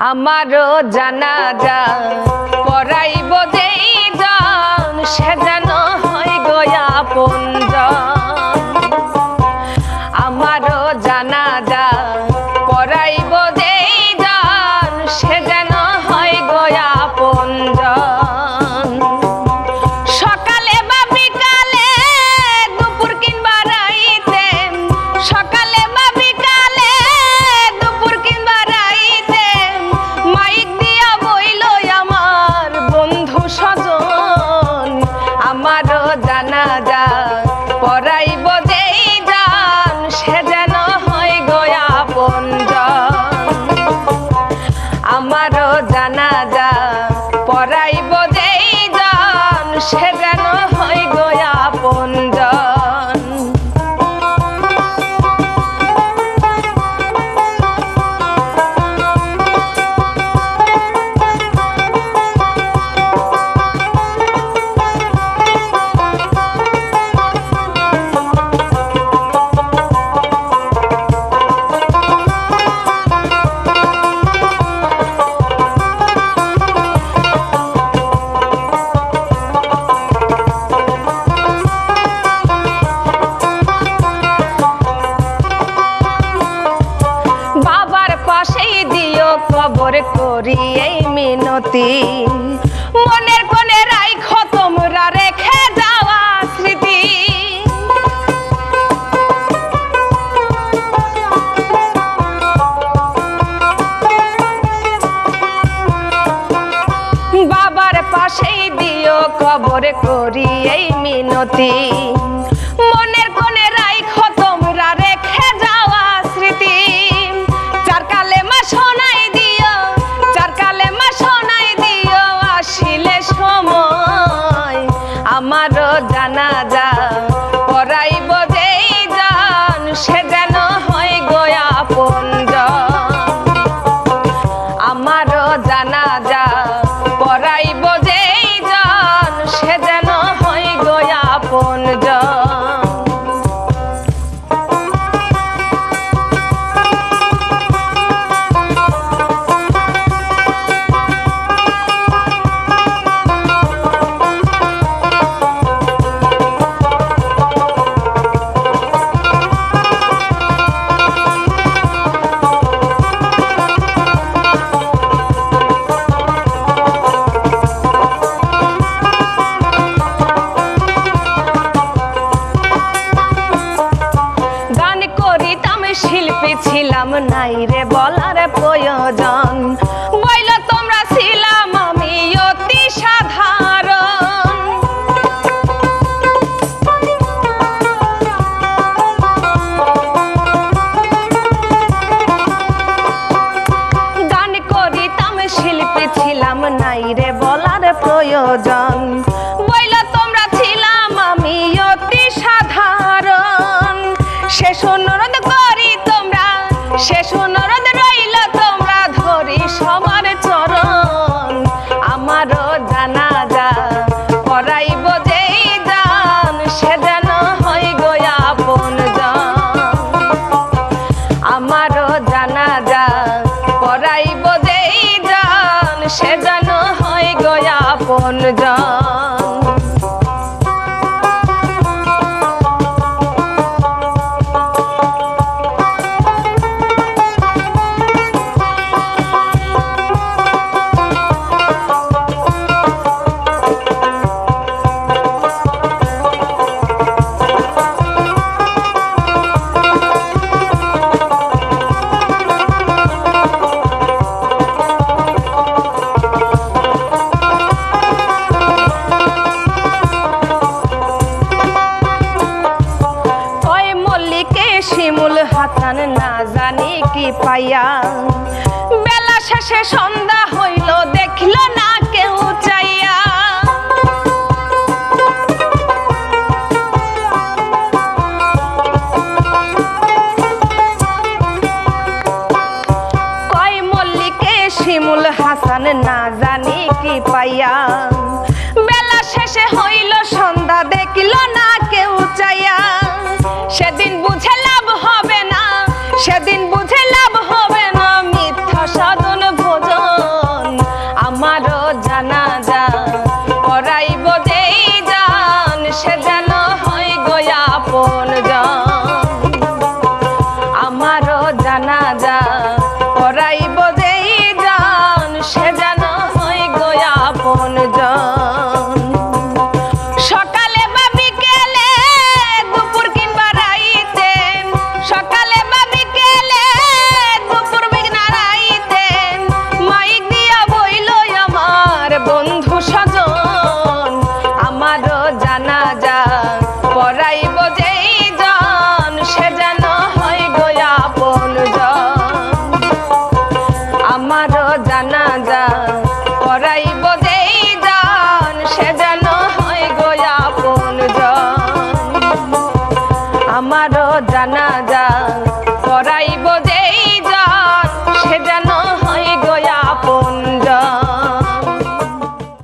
আমারও জানা যা পড়াইব যেই সে যেন হয় গয়া পঞ্জন আমারও জানা আমারও জানা যা পড়াইব যেই এই মিনতি। মনের কোণে রাইখ তোমরা, রেখে যাওয়া স্মৃতি বাবার পাশেই দিও কবর করি এই মিনতি। মনের আমারও জানা যা পড়াইব যেই জান সে যেন হয় গয়া পঞ্জ আমারও জানা যা পড়াইব যেই জন সে যেন হয় গয়া পঞ্জন ছিলাম নাই রে বলার প্রয়োজন। বইল, তোমরা ছিলাম আমি অতি সাধারণ। গান করিতাম, শিল্পী ছিলাম নাই রে বলার প্রয়োজন। বইল, তোমরা ছিলাম আমি অতি সাধারণ। শেষ অনুরোধ রইল, তোমরা ধরি চরণ। আমারও জানা যা পড়াইব যেই জান সে হয় গয়া আমারও জানা যা যেই জান সে হয় হাসান না জানি কি পাইয়া। বেলা শেষে সন্ধ্যা হইল, দেখল না কেউ চাইয়া। কয় মল্লিকে শিমুল হাসান না জানি কি পাইয়া। আমারও জানা